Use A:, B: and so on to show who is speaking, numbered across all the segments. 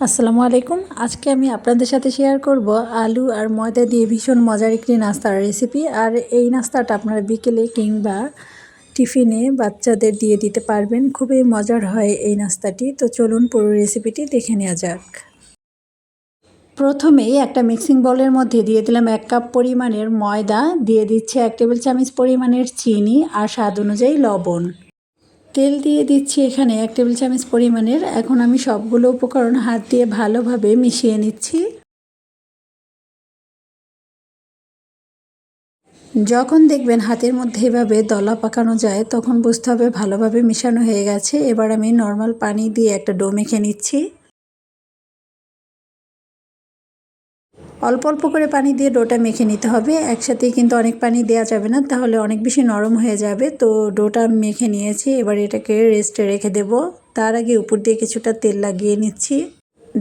A: আসসালামু আলাইকুম। আজকে আমি আপনাদের সাথে শেয়ার করব আলু আর ময়দা দিয়ে ভীষণ মজার একটি নাস্তার রেসিপি আর এই নাস্তাটা আপনারা বিকেলে কিংবা টিফিনে বাচ্চাদের দিয়ে দিতে পারবেন। খুবই মজার হয় এই নাস্তাটি। তো চলুন পুরো রেসিপিটি দেখে নেওয়া যাক। প্রথমেই একটা মিক্সিং বলের মধ্যে দিয়ে দিলাম এক কাপ পরিমাণের ময়দা। দিয়ে দিচ্ছে এক টেবিল চামচ পরিমাণের চিনি আর স্বাদ অনুযায়ী লবণ। তেল দিয়ে দিচ্ছি এখানে এক টেবিল চামচ পরিমাণের। এখন আমি সবগুলো উপকরণ হাত দিয়ে ভালোভাবে মিশিয়ে নিচ্ছি। যখন দেখবেন হাতের মধ্যে এভাবে দলা পাকানো যায়, তখন বুঝতে হবে ভালোভাবে মিশানো হয়ে গেছে। এবার আমি নর্মাল পানি দিয়ে একটা ডো মেখে নিচ্ছি। অল্প অল্প করে পানি দিয়ে ডোটা মেখে নিতে হবে। একসাথেই কিন্তু অনেক পানি দেওয়া যাবে না, তাহলে অনেক বেশি নরম হয়ে যাবে। তো ডোটা মেখে নিয়েছি, এবার এটাকে রেস্টে রেখে দেব। তার আগে উপর দিয়ে কিছুটা তেল লাগিয়ে নিচ্ছি।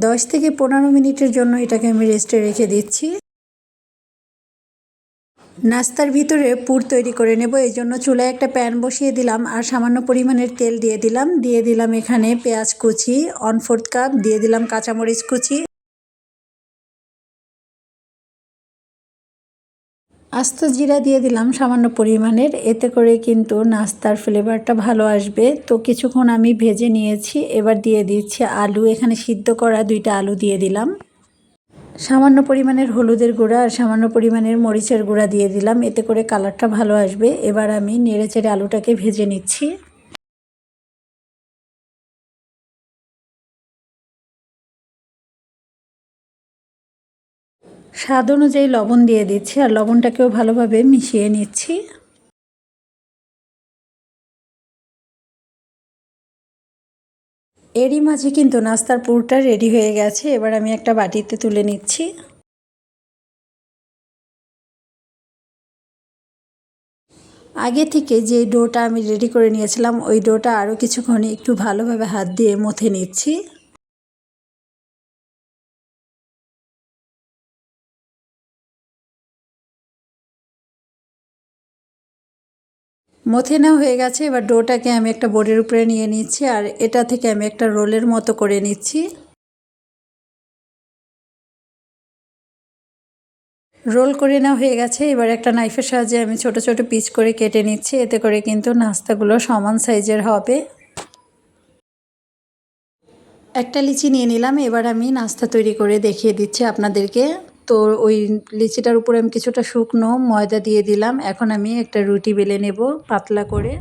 A: দশ থেকে পনেরো মিনিটের জন্য এটাকে আমি রেস্টে রেখে দিচ্ছি। নাস্তার ভিতরে পুর তৈরি করে নেব, এই জন্য চুলায় একটা প্যান বসিয়ে দিলাম আর সামান্য পরিমাণের তেল দিয়ে দিলাম। দিয়ে দিলাম এখানে পেঁয়াজ কুচি অন ফোর্থ কাপ দিয়ে দিলাম কাঁচামরিচ কুচি। আস্ত জিরা দিয়ে দিলাম সামান্য পরিমাণের। এতে করে কিন্তু নাস্তার ফ্লেভারটা ভালো আসবে। তো কিছুক্ষণ আমি ভেজে নিয়েছি। এবার দিয়ে দিচ্ছি আলু। এখানে সিদ্ধ করা দুইটা আলু দিয়ে দিলাম। সামান্য পরিমাণের হলুদের গুঁড়া আর সামান্য পরিমাণের মরিচের গুঁড়া দিয়ে দিলাম। এতে করে কালারটা ভালো আসবে। এবার আমি নেড়ে চেড়ে আলুটাকে ভেজে নিচ্ছি। স্বাদ অনুযায়ী লবণ দিয়ে দিচ্ছি আর লবণটাকেও ভালোভাবে মিশিয়ে নিচ্ছি। এরই মাঝে কিন্তু নাস্তার পুরটা রেডি হয়ে গেছে, এবার আমি একটা বাটিতে তুলে নিচ্ছি। আগে থেকে যে ডোটা আমি রেডি করে নিয়েছিলাম, ওই ডোটা আরও কিছুক্ষণ একটু ভালোভাবে হাত দিয়ে মথে নিচ্ছি। মথে নেওয়া হয়ে গেছে, এবার ডোটাকে আমি একটা বোর্ডের উপরে নিয়ে নিচ্ছি আর এটা থেকে আমি একটা রোলের মতো করে নিচ্ছি। রোল করে নেওয়া হয়ে গেছে, এবার একটা নাইফের সাহায্যে আমি ছোট ছোট পিস করে কেটে নিচ্ছি, এতে করে কিন্তু নাস্তাগুলো সমান সাইজের হবে। একটা লিচি নিয়ে নিলাম, এবার আমি নাস্তা তৈরি করে দেখিয়ে দিচ্ছি আপনাদেরকে। তো ওই লিচিটার উপরে আমি কিছুটা শুকনো ময়দা দিয়ে দিলাম। এখন আমি একটা রুটি বেলে নেব পাতলা করে।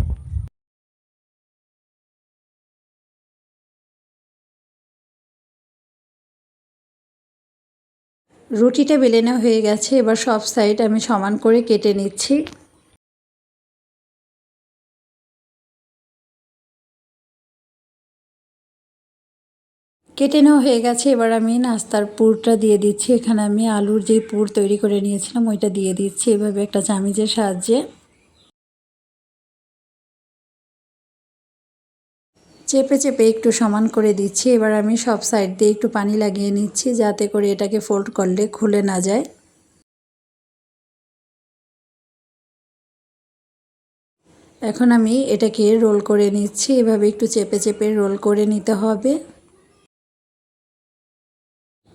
A: রুটিটা বেলে নেওয়া হয়ে গেছে। এবার সব সাইড আমি সমান করে কেটে নিচ্ছি। কেটে নেওয়া হয়ে গেছে, এবার আমি নাস্তার পুরটা দিয়ে দিচ্ছি। এখানে আমি আলুর যে পুর তৈরি করে নিয়েছিলাম, ওইটা দিয়ে দিচ্ছি এভাবে একটা চামিজের সাহায্যে। চেপে চেপে একটু সমান করে দিচ্ছি। এবার আমি সব সাইড দিয়ে একটু পানি লাগিয়ে নিচ্ছি, যাতে করে এটাকে ফোল্ড করলে খুলে না যায়। এখন আমি এটাকে রোল করে নিচ্ছি। এভাবে একটু চেপে চেপে রোল করে নিতে হবে।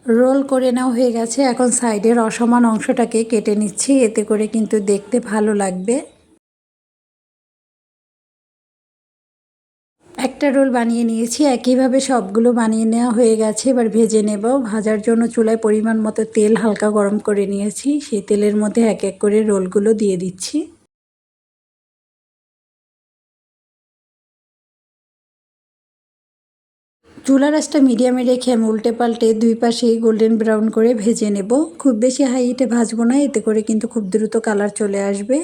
A: রোল করে নেওয়া হয়ে গেছে। এখন সাইডের অসমান অংশটাকে কেটে নিচ্ছি। এতে করে কিন্তু দেখতে ভালো লাগবে। একটা রোল বানিয়ে নিয়েছি। একইভাবে সবগুলো বানিয়ে নেওয়া হয়ে গেছে। এবার ভেজে নেব। ভাজার জন্য চুলায় পরিমাণ মতো তেল হালকা গরম করে নিয়েছি। সেই তেলের মধ্যে এক এক করে রোলগুলো দিয়ে দিচ্ছি। চুলা রাসটা মিডিয়ামে রেখে আমি উল্টে পাল্টে দুই পাশেই গোল্ডেন ব্রাউন করে ভেজে নেব। খুব বেশি হাইটে ভাজবো না, এতে করে কিন্তু খুব দ্রুত কালার চলে আসবে।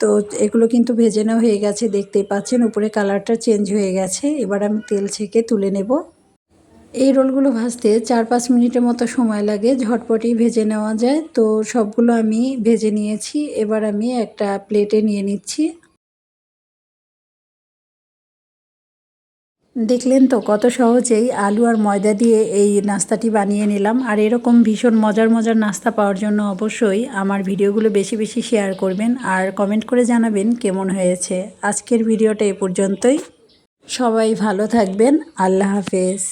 A: তো এগুলো কিন্তু ভেজে নেওয়া হয়ে গেছে, দেখতেই পাচ্ছেন উপরে কালারটা চেঞ্জ হয়ে গেছে। এবার আমি তেল ছেঁকে তুলে নেব। এই রোলগুলো ভাজতে চার পাঁচ মিনিটের মতো সময় লাগে ঝটপটি ভেজে নেওয়া যায়। তো সবগুলো আমি ভেজে নিয়েছি, এবার আমি একটা প্লেটে নিয়ে নিচ্ছি। দেখলেন তো কত সহজেই আলু আর ময়দা দিয়ে এই নাস্তাটি বানিয়ে নিলাম। আর এরকম ভীষণ মজার মজার নাস্তা পাওয়ার জন্য অবশ্যই আমার ভিডিওগুলো বেশি বেশি শেয়ার করবেন আর কমেন্ট করে জানাবেন কেমন হয়েছে। আজকের ভিডিওটা এ পর্যন্তই। সবাই ভালো থাকবেন। আল্লাহ হাফেজ।